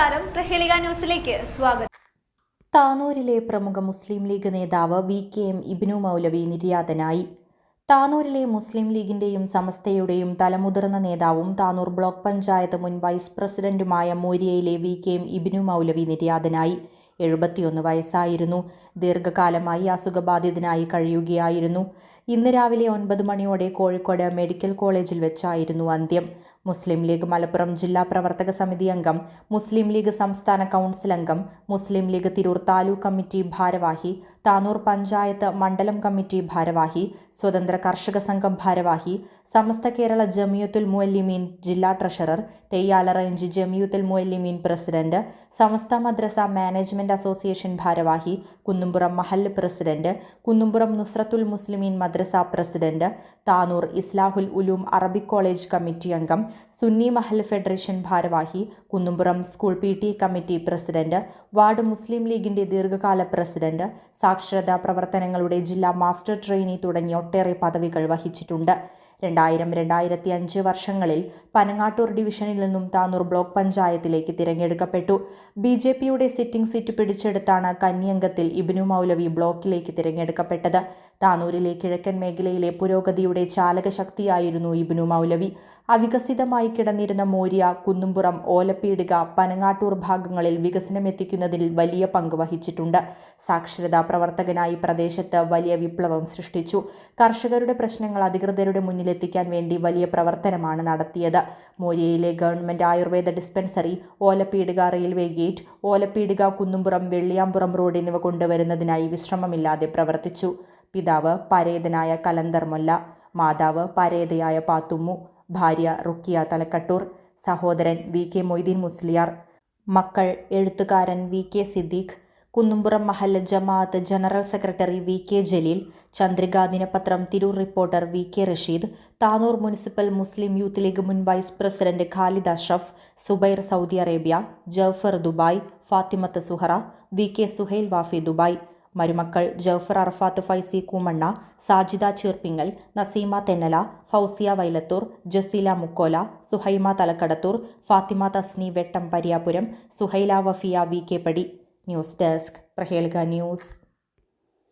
നമസ്കാരം. പ്രഹേളിക ന്യൂസിലേക്ക് സ്വാഗതം. താനൂരിലെ പ്രമുഖ മുസ്ലിം ലീഗ് നേതാവ് V K M Ibnu Moulavi നിര്യാതനായി. താനൂരിലെ മുസ്ലിം ലീഗിന്റെയും സമസ്തയുടെയും തലമുതിർന്ന നേതാവും താനൂർ ബ്ലോക്ക് പഞ്ചായത്ത് മുൻ വൈസ് പ്രസിഡന്റുമായ മോരിയയിലെ V K M Ibnu Moulavi നിര്യാതനായി. എഴുപത്തിയൊന്ന് വയസ്സായിരുന്നു. ദീർഘകാലമായി അസുഖബാധിതനായി കഴിയുകയായിരുന്നു. ഇന്ന് രാവിലെ ഒൻപത് മണിയോടെ കോഴിക്കോട് മെഡിക്കൽ കോളേജിൽ വെച്ചായിരുന്നു അന്ത്യം. മുസ്ലിം ലീഗ് മലപ്പുറം ജില്ലാ പ്രവർത്തക സമിതി അംഗം മുസ്ലിം ലീഗ് സംസ്ഥാന കൗൺസിൽ അംഗം Muslim League Tirur taluk committee ഭാരവാഹി താനൂർ പഞ്ചായത്ത് മണ്ഡലം കമ്മിറ്റി ഭാരവാഹി സ്വതന്ത്ര കർഷക സംഘം ഭാരവാഹി സമസ്ത കേരള ജമിയത്തുൽ മുഅല്ലിമീൻ ജില്ലാ treasurer Theyyala range Jamiyyathul Muallimeen president Samastha Madrasa management association ഭാരവാഹി Kunnumpuram Mahallu president Kunnumpuram Nusrathul Muslimeen Madrasa president Tanur Islahul Uloom Arabic college committee അംഗം സുന്നി മഹൽ ഫെഡറേഷൻ ഭാരവാഹി Kunnumpuram school P T committee president ward Muslim ലീഗിന്റെ ദീർഘകാല president സാക്ഷരതാ പ്രവർത്തനങ്ങളുടെ ജില്ലാ master trainee തുടങ്ങിയ ഒട്ടേറെ പദവികൾ വഹിച്ചിട്ടുണ്ട്. രണ്ടായിരം രണ്ടായിരത്തി അഞ്ച് വർഷങ്ങളിൽ പനങ്ങാട്ടൂർ ഡിവിഷനിൽ നിന്നും താനൂർ ബ്ലോക്ക് പഞ്ചായത്തിലേക്ക് തിരഞ്ഞെടുക്കപ്പെട്ടു. ബി ജെ പിയുടെ സിറ്റിംഗ് സീറ്റ് പിടിച്ചെടുത്താണ് കന്യംഗത്തിൽ ഇബിനു മൗലവി ബ്ലോക്കിലേക്ക് തിരഞ്ഞെടുക്കപ്പെട്ടത്. താനൂരിലെ കിഴക്കൻ മേഖലയിലെ പുരോഗതിയുടെ ചാലകശക്തിയായിരുന്നു ഇബ്നു മൗലവി. അവികസിതമായി കിടന്നിരുന്ന മോര്യ കുന്നുംപുറം ഓലപ്പീടിക പനങ്ങാട്ടൂർ ഭാഗങ്ങളിൽ വികസനമെത്തിക്കുന്നതിൽ വലിയ പങ്ക് വഹിച്ചിട്ടുണ്ട്. സാക്ഷരതാ പ്രവർത്തകനായി പ്രദേശത്ത് വലിയ വിപ്ലവം സൃഷ്ടിച്ചു. കർഷകരുടെ പ്രശ്നങ്ങൾ അധികൃതരുടെ മുന്നിലെത്തിക്കാൻ വേണ്ടി വലിയ പ്രവർത്തനമാണ് നടത്തിയത്. മോര്യയിലെ government Ayurveda dispensary Olappeedika railway gate Olappeedika Kunnumpuram Velliyampuram road എന്നിവ കൊണ്ടുവരുന്നതിനായി വിശ്രമമില്ലാതെ പ്രവർത്തിച്ചു. പിതാവ് പരേതനായ കലന്തർ മൊല്ല മാതാവ് പരേതയായ പാത്തുമ്മു ഭാര്യ റുക്കിയ തലക്കട്ടൂർ സഹോദരൻ വി കെ മൊയ്തീൻ മുസ്ലിയാർ മക്കൾ എഴുത്തുകാരൻ V K Siddique Kunnumpuram Mahalla Jamaath general secretary V K Jaleel Chandrika ദിനപത്രം Tirur reporter V K Rasheed Tanur municipal Muslim youth League മുൻ vice president Khalid Ashraf Subair Saudi Arabia Jafar Dubai Fathimath Suhara V K Suhail Wafi Dubai മരുമക്കൾ Jafar Arafath Faizy Koomanna Sajida Cheerppingal Naseema Thennala Fousiya Vailathur Jaseela Mukkola Suhaima Thalakkadathur Fathima Thasni Vettam Pariyapuram Suhaila Wafiya V K പടി. News desk Prahelika news.